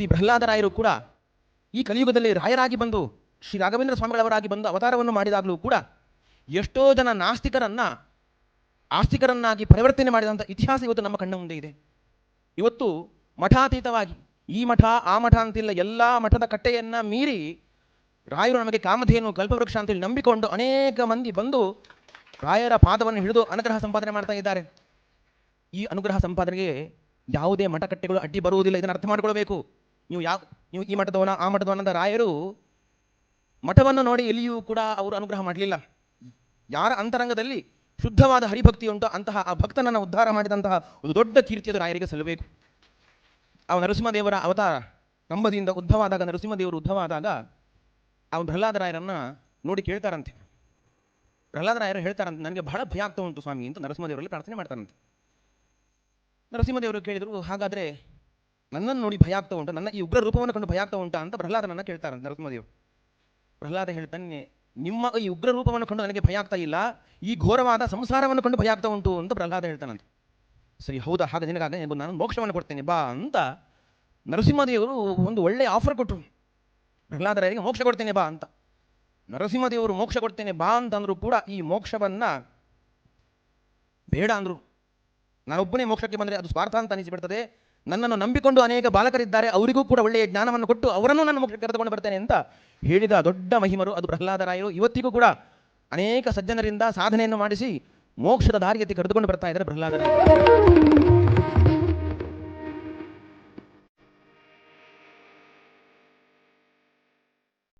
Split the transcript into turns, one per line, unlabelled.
ಶ್ರೀ ಪ್ರಹ್ಲಾದರಾಯರು ಕೂಡ ಈ ಕಲಿಯುಗದಲ್ಲಿ ರಾಯರಾಗಿ ಬಂದು ಶ್ರೀ ರಾಘವೇಂದ್ರ ಸ್ವಾಮಿಗಳವರಾಗಿ ಬಂದು ಅವತಾರವನ್ನು ಮಾಡಿದಾಗಲೂ ಕೂಡ ಎಷ್ಟೋ ಜನ ನಾಸ್ತಿಕರನ್ನ, ಆಸ್ತಿಕರನ್ನಾಗಿ ಪರಿವರ್ತನೆ ಮಾಡಿದಂಥ ಇತಿಹಾಸ ಇವತ್ತು ನಮ್ಮ ಕಣ್ಣ ಮುಂದೆ ಇದೆ. ಇವತ್ತು ಮಠಾತೀತವಾಗಿ, ಈ ಮಠ, ಆ ಮಠ ಅಂತಿಲ್ಲ, ಎಲ್ಲ ಮಠದ ಕಟ್ಟೆಯನ್ನು ಮೀರಿ ರಾಯರು ನಮಗೆ ಕಾಮಧೇನು, ಕಲ್ಪವೃಕ್ಷ ಅಂತೇಳಿ ನಂಬಿಕೊಂಡು ಅನೇಕ ಮಂದಿ ಬಂದು ರಾಯರ ಪಾದವನ್ನು ಹಿಡಿದು ಅನುಗ್ರಹ ಸಂಪಾದನೆ ಮಾಡ್ತಾ ಇದ್ದಾರೆ. ಈ ಅನುಗ್ರಹ ಸಂಪಾದನೆಗೆ ಯಾವುದೇ ಮಠಕಟ್ಟೆಗಳು ಅಡ್ಡಿ ಬರುವುದಿಲ್ಲ, ಇದನ್ನು ಅರ್ಥ ಮಾಡಿಕೊಳ್ಬೇಕು. ನೀವು ಯಾವ, ನೀವು ಈ ಮಠದವನ, ಆ ಮಠದವನ ರಾಯರು ಮಠವನ್ನು ನೋಡಿ ಎಲ್ಲಿಯೂ ಕೂಡ ಅವರು ಅನುಗ್ರಹ ಮಾಡಲಿಲ್ಲ. ಯಾರ ಅಂತರಂಗದಲ್ಲಿ ಶುದ್ಧವಾದ ಹರಿಭಕ್ತಿ ಉಂಟು ಅಂತಹ ಆ ಭಕ್ತನನ್ನು ಉದ್ಧಾರ ಮಾಡಿದಂತಹ ಒಂದು ದೊಡ್ಡ ಕೀರ್ತಿಯದು ರಾಯರಿಗೆ ಸಲ್ಲಬೇಕು. ಆ ನರಸಿಂಹದೇವರ ಅವತಾರ ಕಂಬದಿಂದ ಉದ್ಧವಾದಾಗ, ನರಸಿಂಹದೇವರು ಉದ್ಧವಾದಾಗ ಆ ಪ್ರಹ್ಲಾದ ರಾಯರನ್ನು ನೋಡಿ ಕೇಳ್ತಾರಂತೆ. ಪ್ರಹ್ಲಾದರಾಯರು ಹೇಳ್ತಾರಂತೆ, ನನಗೆ ಬಹಳ ಭಯ ಆಗ್ತಾ ಉಂಟು ಸ್ವಾಮಿ ಅಂತ ನರಸಿಂಹದೇವರಲ್ಲಿ ಪ್ರಾರ್ಥನೆ ಮಾಡ್ತಾರಂತೆ. ನರಸಿಂಹದೇವರು ಕೇಳಿದರು, ಹಾಗಾದ್ರೆ ನನ್ನನ್ನು ನೋಡಿ ಭಯ ಆಗ್ತಾ ಉಂಟು. ನನ್ನ ಈ ಉಗ್ರ ರೂಪವನ್ನು ಕಂಡು ಭಯ ಆಗ್ತಾ ಉಂಟಾ ಅಂತ ಪ್ರಹ್ಲಾದನನ್ನ ಕೇಳ್ತಾರೆ ನರಸಿಂಹದೇವರು ಪ್ರಹ್ಲಾದ ಹೇಳ್ತಾನೆ, ನಿಮ್ಮ ಈ ಉಗ್ರ ರೂಪವನ್ನು ಕಂಡು ನನಗೆ ಭಯ ಆಗ್ತಾ ಇಲ್ಲ, ಈ ಘೋರವಾದ ಸಂಸಾರವನ್ನು ಕಂಡು ಭಯ ಆಗ್ತಾ ಉಂಟು ಅಂತ ಪ್ರಹ್ಲಾದ ಹೇಳ್ತಾನಂತೆ. ಸರಿ, ಹೌದಾ? ಹಾಗೆ ನಿನಗಾಗ ನಾನು ಮೋಕ್ಷವನ್ನು ಕೊಡ್ತೇನೆ, ಬಾ ಅಂತ ನರಸಿಂಹದೇವರು ಒಂದು ಒಳ್ಳೆಯ ಆಫರ್ ಕೊಟ್ಟರು ಪ್ರಹ್ಲಾದರಾಯರಿಗೆ ಮೋಕ್ಷ ಕೊಡ್ತೇನೆ, ಬಾ ಅಂತ. ನರಸಿಂಹದೇವರು ಮೋಕ್ಷ ಕೊಡ್ತೇನೆ, ಬಾ ಅಂತಂದ್ರೂ ಕೂಡ ಈ ಮೋಕ್ಷವನ್ನು ಬೇಡ ಅಂದರು. ನಾನೊಬ್ಬನೇ ಮೋಕ್ಷಕ್ಕೆ ಬಂದರೆ ಅದು ಸ್ವಾರ್ಥ ಅಂತ ಅನಿಸಿಬಿಡ್ತದೆ. ನನ್ನನ್ನು ನಂಬಿಕೊಂಡು ಅನೇಕ ಬಾಲಕರಿದ್ದಾರೆ, ಅವರಿಗೂ ಕೂಡ ಒಳ್ಳೆಯ ಜ್ಞಾನವನ್ನು ಕೊಟ್ಟು ಅವರನ್ನು ನನ್ನ ಮುಖ್ಯ ಕರೆದುಕೊಂಡು ಬರ್ತೇನೆ ಅಂತ ಹೇಳಿದ ದೊಡ್ಡ ಮಹಿಮರು, ಅದು ಪ್ರಹ್ಲಾದರಾಯರು ಇವತ್ತಿಗೂ ಕೂಡ ಅನೇಕ ಸಜ್ಜನರಿಂದ ಸಾಧನೆಯನ್ನು ಮಾಡಿಸಿ ಮೋಕ್ಷದ ದಾರಿಯತ್ತಿ ಕರೆದುಕೊಂಡು ಬರ್ತಾ ಇದ್ದಾರೆ ಪ್ರಹ್ಲಾದರಾಯರು